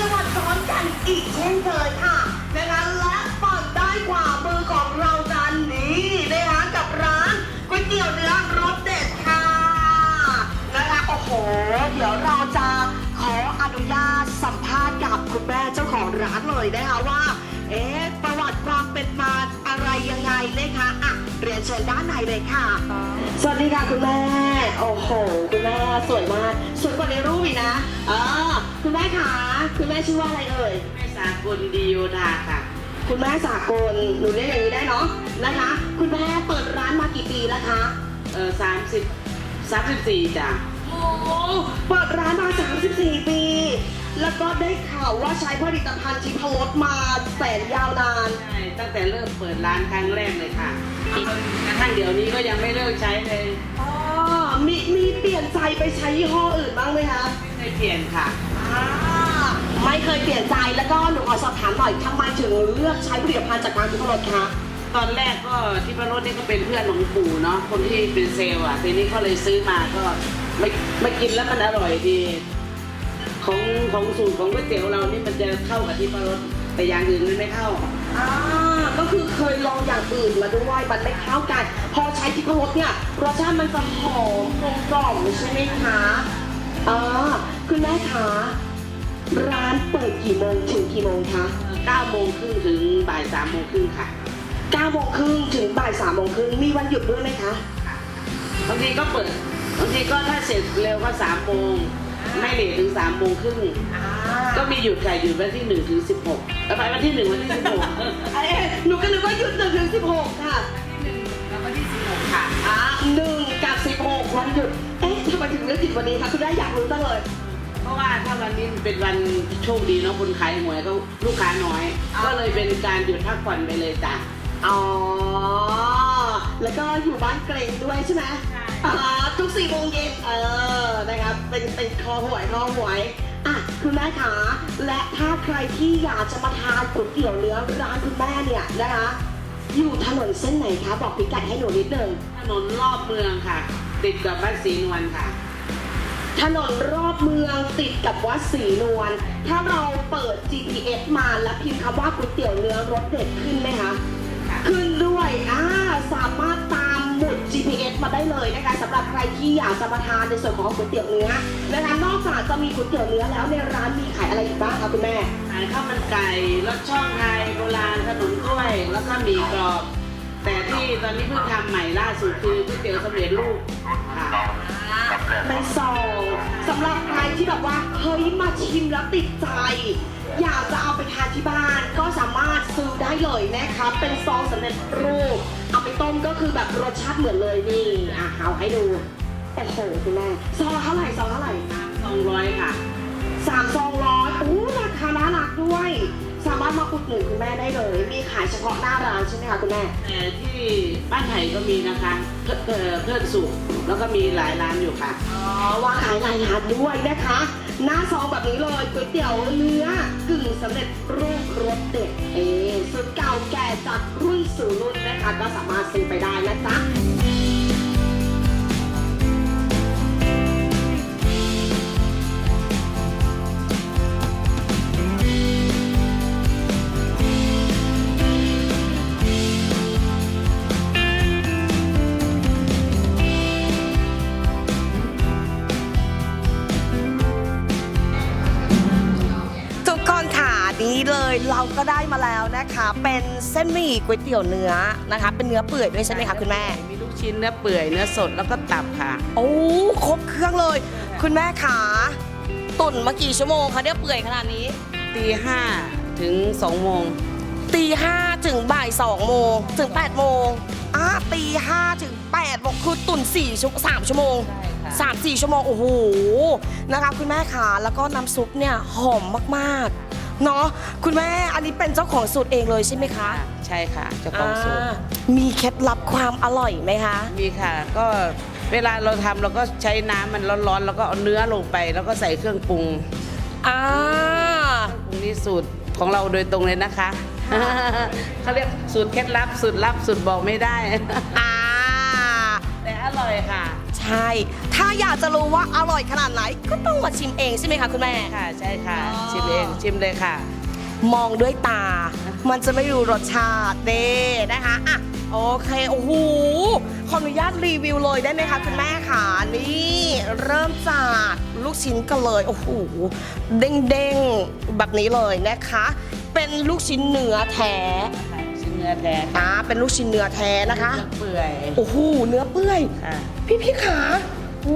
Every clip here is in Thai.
จังหวัดขอนก่นอีกเช่นเคยค่ะนะคะและฝั่งได้านขวามือของเรากันนี้นะคะกับร้านก๋วยเตี๋ยวเนื้อรสเด็ดค่ะนะคะโอ้โห เดี๋ยวเราจะขออนุญาตสัมภาษณ์กับคุณแม่เจ้าของร้านเลยนะคะว่า เอ๊ะประวัติความเป็นมาอะไรยังไงนะคะอะเรียนเชิญด้านในเลยค่ะ สวัสดีค่ะคุณแม่ โอ้โห คุณแม่สวยมาก สวยกว่าในรูปอีกนะอ่า คุณแม่คะคุณแม่ชื่อว่าอะไรเอ่ย แม่สากลดีโยธาค่ะ คุณแม่สากลหนูเรียกอย่างนี้ได้เนาะนะคะ คุณแม่เปิดร้านมากี่ปีแล้วคะเออสามสิบสามสิบสี่จ้ะโอ้เปิดร้านมา 34 ปี แล้วก็ได้ข่าวว่าใช้ผลิตภัณฑ์ทิพรสมาแสนยาวนาน ใช่ตั้งแต่เริ่มเปิดร้านครั้งแรกเลยค่ะจนกระทั่งเดี๋ยวนี้ก็ยังไม่เลิกใช้เลยอ๋อมีมีเปลี่ยนใจไปใช้ยี่ห้ออื่นบ้างไหมคะ ไม่เคยเปลี่ยนค่ะอ่า ไม่เคยเปลี่ยนใจแล้วก็หนูขอสอบถามหน่อยทำไมถึงเลือกใช้ผลิตภัณฑ์จากทางทิพรสคะตอนแรกก็ที่พระรถนี่ก็เป็นเพื่อนของปู่เนาะคนที่เป็นเซลล์อะทีนี้เขาเลยซื้อมาก็ไม่ไม่กินแล้วมันอร่อยดี ของของสูตรของก๋วยเตี๋ยวเรานี่มันจะเข้ากับที่พระรถแต่อย่างอื่นมันไม่เข้าอ่าก็คือเคยลองอย่างอื่นมาด้วยมันไม่เข้ากัน พอใช้ทิพรสเนี่ยรสชาติมันจะหอมกลมกล่อมใช่ไหมคะอ่าคุณแม่คะ ร้านเปิดกี่โมงถึงกี่โมงคะ9โมงครึ่งถึงบ่าย3โมงครึ่งค่ะ9โมงครึ่งถึงบ่าย3โมงครึ่งมีวันหยุดด้วยไหมคะบางทีก็เปิดบางทีก็ถ้าเสร็จเร็วก็สามโมงไม่เลทถึงสามโมงครึ่งก็มีหยุดค่ะหยุดวันที่หนึ่งถึงสิบหกแล้วไปวันที่หนึ่งวันที่สิบหกเอ๊ะหนูก็นึกว่าหยุดหนึ่งถึงสิบหกค่ะแล้ววันที่สิบหกค่ะอ่าหนึ่งกับสิบหกวันหยุดเอ๊ะทำไมถึงเลือกหยุดวันนี้คะคุณได้อยากรู้จังเลย เพราะว่าถ้าวันนี้เป็นวันโชคดีเนาะคนขายหวยก็ลูกค้าน้อยอ่าก็เลยเป็นการหยุดพักผ่อนไปเลยจ้ะ อ๋อ แล้วก็อยู่บ้านเกรงด้วยใช่ไหมใช่ อ่าทุกสี่โมงเย็นเออ นะครับ เป็น เป็นคอหวยคอหวย อะ คุณแม่คะ และถ้าใครที่อยากจะมาทานก๋วยเตี๋ยวเนื้อร้านคุณแม่เนี่ยนะคะ อยู่ถนนเส้นไหนคะ บอกพิกัดให้หนูนิดนึง ถนนรอบเมืองค่ะ ติดกับบ้านศรีนวลค่ะ ถนนรอบเมืองติดกับวัดศรีนวล ถ้าเราเปิด GPS มาแล้วพิมพ์คำว่าก๋วยเตี๋ยวเนื้อรสเด็ดขึ้นไหมคะค่ะขึ้นด้วยอ่าสามารถตามหมุด GPS มาได้เลยนะคะสำหรับใครที่อยากจะมาทานในส่วนของก๋วยเตี๋ยวเนื้อนะคะนอกจากจะมีก๋วยเตี๋ยวเนื้อแล้วในร้านมีขายอะไรอีกบ้างคะคุณแม่ขายข้าวมันไก่รสช่องไทยโบราณขนมกล้วย แล้วก็หมีกรอบ แต่ที่ตอนนี้เพิ่งทำใหม่ล่าสุดคือก๋วยเตี๋ยวสำเร็จรูป ค่ะในซองสำหรับใครที่แบบว่าเฮ้ยมาชิมแล้วติดใจ อยากจะเอาไปทานที่บ้าน ก็สามารถซื้อได้เลยนะคะเป็นซองสำเร็จรูป เอาไปต้มก็คือแบบรสชาติเหมือนเลยนี่อะเอาให้ดูโอ้โหคุณแม่ซองเท่าไหร่ซองเท่าไหร่สองร้อยค่ะสามซองร้อย มารถมาอุดหนุนคุณแม่ได้เลย มีขายเฉพาะหน้าร้านใช่ไหมคะคุณแม่ แต่ที่บ้านไผ่ก็มีนะคะเพื่อเอ่อเพื่อนสุขแล้วก็มีหลายร้านอยู่ค่ะ อ๋อวางขายหลายร้านด้วยนะคะ หน้าซองแบบนี้เลยก๋วยเตี๋ยวเนื้อกึ่งสำเร็จรูปรสเด็ดเองสุดเก่าแก่จากรุ่นสู่รุ่นนะคะก็สามารถซื้อไปได้นะจ๊ะ นค่ะนี้เลยเราก็ได้มาแล้วนะคะ เป็นเส้นหมี่ก๋วยเตี๋ยวเนื้อนะคะ เป็นเนื้อเปื่อยด้วยใช่ไหมคะคุณแม่ มีลูกชิ้นเนื้อเปื่อยเนื้อสดแล้วก็ตับค่ะ โอ้ครบเครื่องเลย คุณแม่ขาตุ่นมากี่ชั่วโมงคะเนี่ยเปื่อยขนาดนี้ตีห้าถึงสองโมงตีห้าถึงบ่ายสองโมงถึงแปดโมงอะตีห้าถึงแปดโมงคือตุ่นสี่ชั่วสามชั่วโมงใช่ค่ะสามสี่ชั่วโมงโอ้โหนะคะคุณแม่ขาแล้วก็น้ำซุปเนี่ยหอมมากๆ เนาะคุณแม่อันนี้เป็นเจ้าของสูตรเองเลยใช่ไหมคะใช่ค่ะเจ้าของสูตรอ่ามีเคล็ดลับความอร่อยไหมคะ มีค่ะก็เวลาเราทำเราก็ใช้น้ำมันร้อนๆ แล้วก็เอาเนื้อลงไป แล้วก็ใส่เครื่องปรุงอ่า ปรุงนี่สูตรของเราโดยตรงเลยนะคะ เขาเรียกสูตรเคล็ดลับสูตรลับสูตรบอกไม่ได้ อ่า แต่อร่อยค่ะ ใช่ ถ้าอยากจะรู้ว่าอร่อยขนาดไหน ก็ต้องมาชิมเองใช่ไหมคะคุณแม่ ค่ะใช่ค่ะ อ๋อ ชิมเองชิมเลยค่ะ มองด้วยตา มันจะไม่รู้รสชาติเด้นะคะอะโอเค โอ้โห ขออนุญาตรีวิวเลยได้ไหมคะคุณแม่ค่ะ นี่เริ่มจากลูกชิ้นกันเลย โอ้โห เด้งๆ แบบนี้เลยนะคะ เป็นลูกชิ้นเนื้อแท้ชิ้ นเนื้อแท้อ่าเป็นลูกชิ้นเนื้อแท้นะคะ เปื่อยโอ้โหเนื้อเปื่อย ค่ะพี่พี่ขา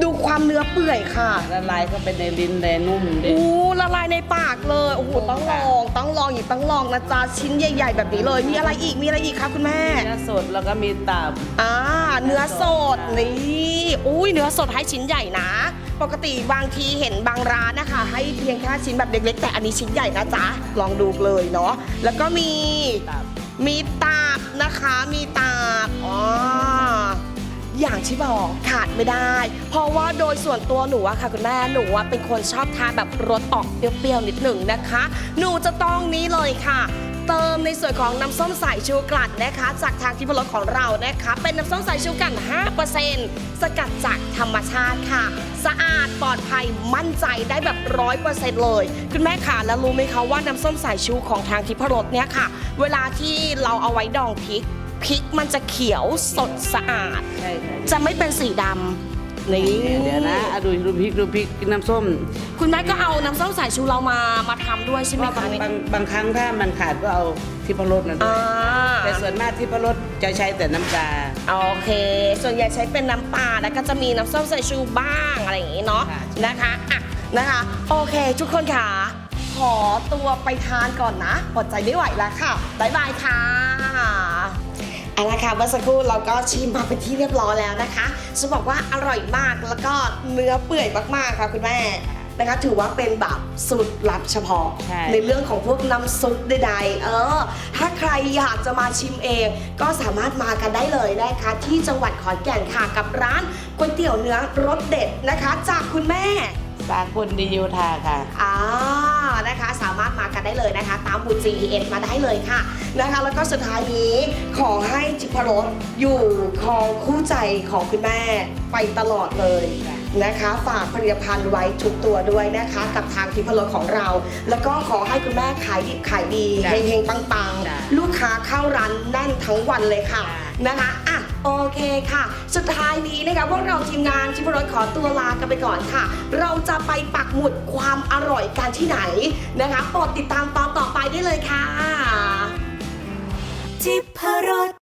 ดูความเนื้อเปื่อยค่ะละลายเข้าไปในลิ้นเลยนุ่มเด็ดอู้ละลายในปากเลยโอ้โหต้องลองต้องลองอีกต้องลองนะจ๊ะชิ้นใหญ่ ๆ แบบนี้เลย มีอะไรอีกมีอะไรอีกคะคุณแม่ เนื้อสดแล้วก็มีตับ อ่าเนื้อสดค่ะนี่อุ้ยเนื้อสดให้ชิ้นใหญ่นะ ปกติบางทีเห็นบางร้านนะคะ ให้เพียงแค่ชิ้นแบบเล็กๆ แต่อันนี้ชิ้นใหญ่นะจ๊ะลองดูเลยเนาะแล้วก็มีตับ มีตับนะคะ มีตับอ๋ออย่างที่บอกขาดไม่ได้ เพราะว่าโดยส่วนตัวหนูอะค่ะคุณแม่หนูอะเป็นคนชอบทานแบบรสออกเปรี้ยวๆนิดหนึ่งนะคะ หนูจะต้องนี้เลยค่ะ เติมในส่วนของน้ำส้มสายชูกลั่นนะคะ จากทางทิพรสของเรานะคะ เป็นน้ำส้มสายชูกลั่น5%สกัดจากธรรมชาติค่ะ สะอาดปลอดภัยมั่นใจได้แบบร้อยเปอร์เซ็นต์เลย คุณแม่ค่ะแล้วรู้ไหมคะว่าน้ำส้มสายชูของทางทิพรสเนี่ยค่ะ เวลาที่เราเอาไว้ดองพริกพริกมันจะเขียวสดสะอาดใช่ค่ะจะไม่เป็นสีดำ นี่เดี๋ยวนะอะดูดูพริกดูพริกกินน้ำส้ม คุณแม่ก็เอาน้ำส้มสายชูเรามามาทำด้วยใช่ไหมว่าคะบางนี่บางบางครั้งถ้ามันขาดก็เอาทิพรสนะด้วอ่ายแต่ส่วนมากทิพรสจะใช้แต่น้ำปลา โอเค ส่วนใหญ่ใช้เป็นน้ำปลาแล้วก็จะมีน้ำส้มสายชูบ้างอะไรอย่างนี้เนาะค่ะ นะคะอะนะคะ โอเค ทุกคนค่ะ ขอตัวไปทานก่อนนะอดใจไม่ไหวแล้วค่ะบ๊ายบายค่ะ เอาละค่ะเมื่อสักครู่เราก็ชิมมาเป็นที่เรียบร้อยแล้วนะคะจะบอกว่าอร่อยมากแล้วก็เนื้อเปื่อยมากๆค่ะคุณแม่นะคะถือว่าเป็นแบบสูตรลับเฉพาะใช่ในเรื่องของพวกน้ำซุปใดๆเออ ถ้าใครอยากจะมาชิมเอง ก็สามารถมากันได้เลยนะคะที่จังหวัดขอนแก่นค่ะกับร้านก๋วยเตี๋ยวเนื้อรสเด็ดนะคะ จากคุณแม่ สาคุณดีโยธาค่ะ อ่านะคะสามารถมากันได้เลยนะคะ ตามบู GES มาได้เลยค่ะนะคะแล้วก็สุดท้ายนี้ขอให้จิพรสอยู่ครองคู่ใจของคุณแม่ไปตลอดเลยนะคะฝากผลิตภัณฑ์ไว้ทุกตัวด้วยนะคะ กับทางทิพรสของเรา แล้วก็ขอให้คุณแม่ขายดิบขายดีจ้ะเฮงๆปังจ้ะๆลูกค้าเข้าร้านแน่นทั้งวันเลยค่ะจ้ะ นะคะอะโอเคค่ะ สุดท้ายนี้นะคะพวกเราทีมงานชิบรถขอตัวลากันไปก่อนค่ะ เราจะไปปักหมุดความอร่อยกันที่ไหนนะคะโปรดติดตามตอนต่อไปได้เลยค่ะชิพรส